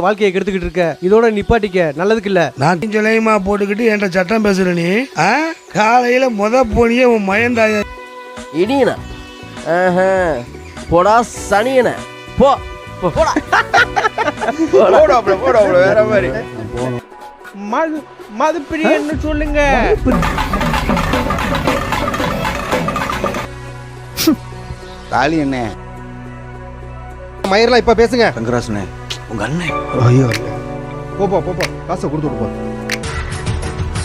வாழ்க்கையை கெடுத்துக்கிட்டு இருக்க. இதோட நிப்பாட்டிக்க. நல்லதுக்கு இல்ல. நான் சொல்லையுமா போட்டுக்கிட்டு என்கிட்ட சட்டம் பேசுற நீ காலையில முத போனியே உன் மயந்தாய இடியன போடா சனியன. போ. போடா. போடாப்ல போடாப்ல வேற மாதிரி. மது மது பிரியன்னு சொல்லுங்க. தாலி என்ன? மயிரெல்லாம் இப்ப பேசுங்க. ரங்கராசனே உங்க அண்ணன். ஐயோ போப்போ போப்போ காசை கொடுத்து விடுப்போ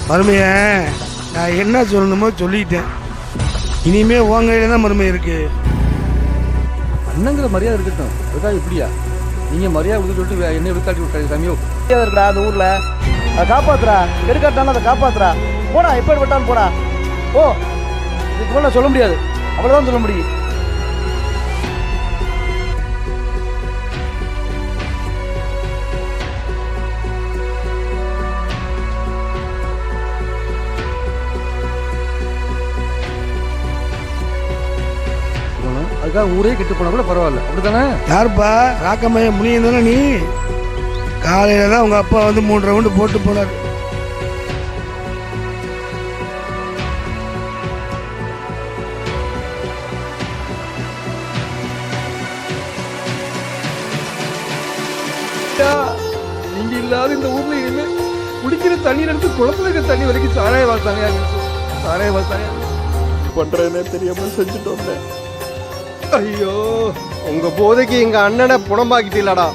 மருமைய நான் என்ன சொல்லணுமோ சொல்லிட்டேன். இனிமே உன் கையில தான் மருமை இருக்கு. அண்ணங்கிற மரியாதை இருக்கட்டும். அதுக்காக இப்படியா நீங்க மரியாதை கொடுத்து சொல்லிட்டு என்னை வித்தாட்டி விட்டாரு சாமியோ. இருக்குடா அந்த ஊர்ல. அதை காப்பாத்துறா எடுக்காட்டாலும் அதை காப்பாத்துறா போடா எப்படி விட்டாலும் போடா. ஓ இதுக்கு மேல சொல்ல முடியாது. அவ்வளவுதான் சொல்ல முடியும். அதுக்காக ஊரே கெட்டு போனா கூட பரவாயில்ல. அப்படித்தானே? யாருப்பா? ராக்கம்மைய முனியன் தானே நீ? காலையில தான் உங்க அப்பா வந்து மூணு ரவுண்டு போட்டு போனார். நீங்க இல்லாத இந்த ஊர்ல இனிமே குடிக்கிற தண்ணீர் எடுத்து குளத்துல இருக்க தண்ணி வரைக்கும் சாராய வாழ்த்தாங்க சாராய வாழ்த்தாங்க பண்றேன்னே தெரியாம செஞ்சுட்டு வந்தேன் ஐயோ உங்க போதைக்கு எங்க அண்ணனை புணம்பாக்கிட்டீங்களாடா.